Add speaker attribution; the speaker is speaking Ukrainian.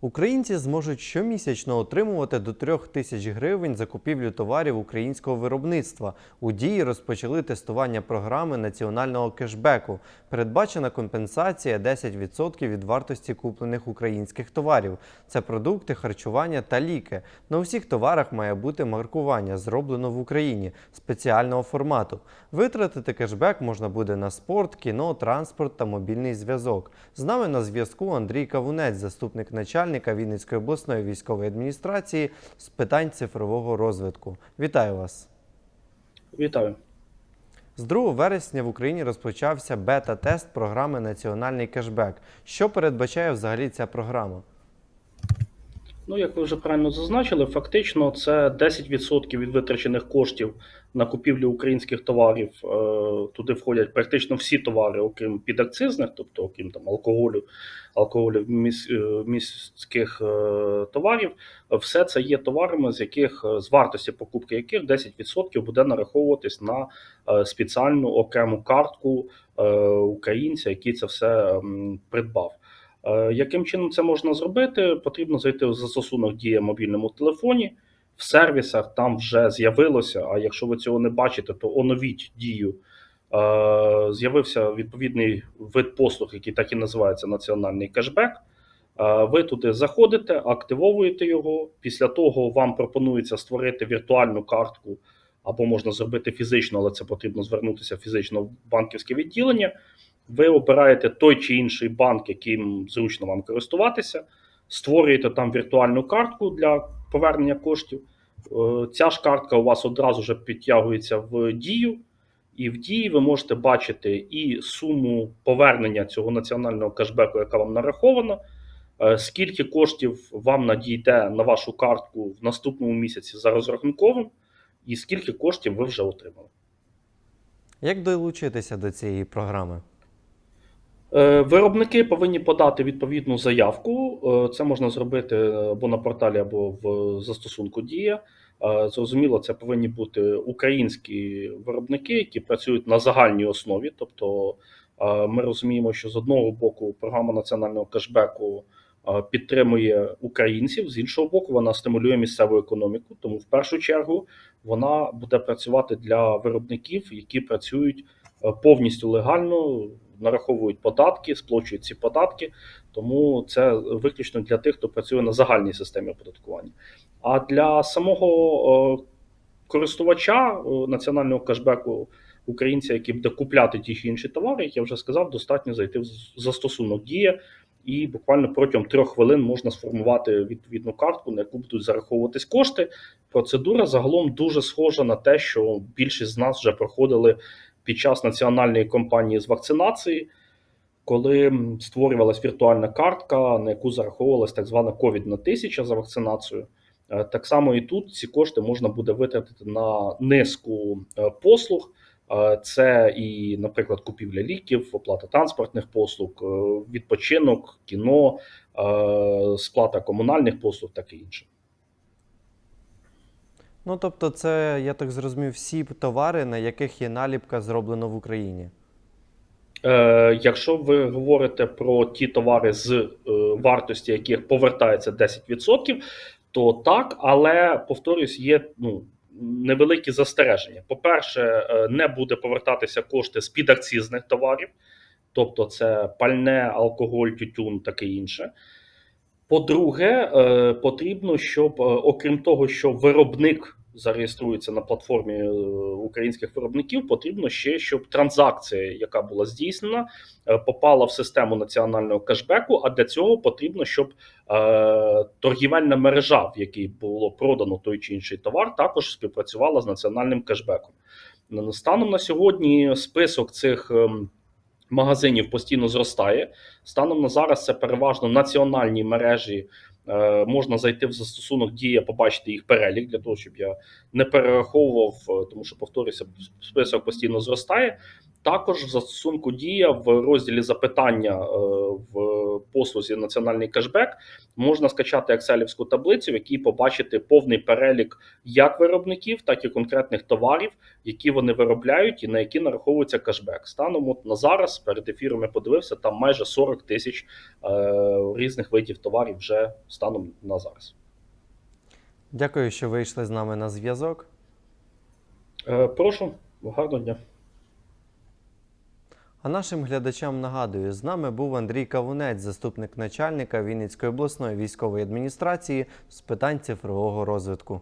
Speaker 1: Українці зможуть щомісячно отримувати до 3 тисяч гривень за купівлю товарів українського виробництва. У дії розпочали тестування програми національного кешбеку. Передбачена компенсація 10% від вартості куплених українських товарів. Це продукти, харчування та ліки. На усіх товарах має бути маркування, зроблено в Україні спеціального формату. Витратити кешбек можна буде на спорт, кіно, транспорт та мобільний зв'язок. З нами на зв'язку Андрій Кавунець, заступник начальника Вінницької обласної військової адміністрації з питань цифрового розвитку. Вітаю вас!
Speaker 2: Вітаю.
Speaker 1: З 2 вересня в Україні розпочався бета-тест програми Національний кешбек. Що передбачає взагалі ця програма?
Speaker 2: Ну, як ви вже правильно зазначили, фактично це 10% від витрачених коштів на купівлю українських товарів. Е, Туди входять практично всі товари, окрім підакцизних, тобто окрім там алкоголю, алкоголю е, міських е, товарів. Все це є товарами, з яких з вартості покупки яких 10% буде нараховуватись на спеціальну окрему картку українця, який це все придбав. Е, Яким чином це можна зробити? Потрібно зайти в застосунок Дія мобільному телефоні. В сервісах там вже з'явилося. А якщо ви цього не бачите, то оновіть дію. Е, З'явився відповідний вид послуг, який так і називається національний кешбек. Е, Ви туди заходите, активовуєте його. Після того вам пропонується створити віртуальну картку, або можна зробити фізично, але це потрібно звернутися фізично в банківське відділення. Ви обираєте той чи інший банк, яким зручно вам користуватися, створюєте там віртуальну картку для повернення коштів. Е, Ця ж картка у вас одразу ж підтягується в дію, і в дії ви можете бачити і суму повернення цього національного кешбеку, яка вам нарахована, е, скільки коштів вам надійде на вашу картку в наступному місяці за розрахунковим, і скільки коштів ви вже отримали.
Speaker 1: Як долучитися до цієї програми?
Speaker 2: Е, Виробники повинні подати відповідну заявку. Е, Це можна зробити або на порталі, або в застосунку Дія. Е, Зрозуміло, це повинні бути українські виробники, які працюють на загальній основі. Тобто, е, ми розуміємо, що з одного боку програма національного кешбеку е, підтримує українців, з іншого боку, вона стимулює місцеву економіку. Тому, в першу чергу, вона буде працювати для виробників, які працюють е, повністю легально нараховують податки, сплачують ці податки, тому це виключно для тих, хто працює на загальній системі оподаткування. А для самого е, користувача е, національного кешбеку, українця, який буде купляти ті чи інші товари, як я вже сказав, достатньо зайти в застосунок Дія. І буквально протягом трьох хвилин можна сформувати відповідну картку, на яку будуть зараховуватись кошти. Процедура загалом дуже схожа на те, що більшість з нас вже проходили під час національної кампанії з вакцинації, коли створювалась віртуальна картка, на яку зараховувалась так звана ковідна тисяча за вакцинацію. Е, Так само і тут ці кошти можна буде витратити на низку е, послуг. Е, Це і, наприклад, купівля ліків, оплата транспортних послуг, відпочинок, кіно, сплата комунальних послуг, таке інше.
Speaker 1: Ну тобто, це, я так зрозумів, всі товари, на яких є наліпка зроблено в Україні.
Speaker 2: Е, Якщо ви говорите про ті товари, з е, вартості яких повертається 10%, то так, але повторюсь, є ну, невеликі застереження. По-перше, е, не буде повертатися кошти з підакцизних товарів, тобто це пальне, алкоголь, тютюн, таке інше. По-друге, е, потрібно, щоб е, окрім того, що виробник зареєструється на платформі е, українських виробників, потрібно ще, щоб транзакція, яка була здійснена, е, попала в систему національного кешбеку. А для цього потрібно, щоб е, торгівельна мережа, в якій було продано той чи інший товар, також співпрацювала з національним кешбеком. Станом на сьогодні список цих. Магазинів постійно зростає. Станом на зараз це переважно національні мережі. Е, можна зайти в застосунок Дія, побачити їх перелік для того, щоб я не перераховував, е, тому що повторюся, список постійно зростає. Також в застосунку Дія в розділі запитання е, в послузі національний кешбек, можна скачати екселівську таблицю, в якій побачити повний перелік як виробників, так і конкретних товарів, які вони виробляють і на які нараховується кешбек. Станом от на зараз перед ефіром я подивився, там майже 40 тисяч е, різних видів товарів вже станом на зараз.
Speaker 1: Дякую, що вийшли з нами на зв'язок.
Speaker 2: Е, прошу, гарного дня.
Speaker 1: А нашим глядачам нагадую, з нами був Андрій Кавунець, заступник начальника Вінницької обласної військової адміністрації з питань цифрового розвитку.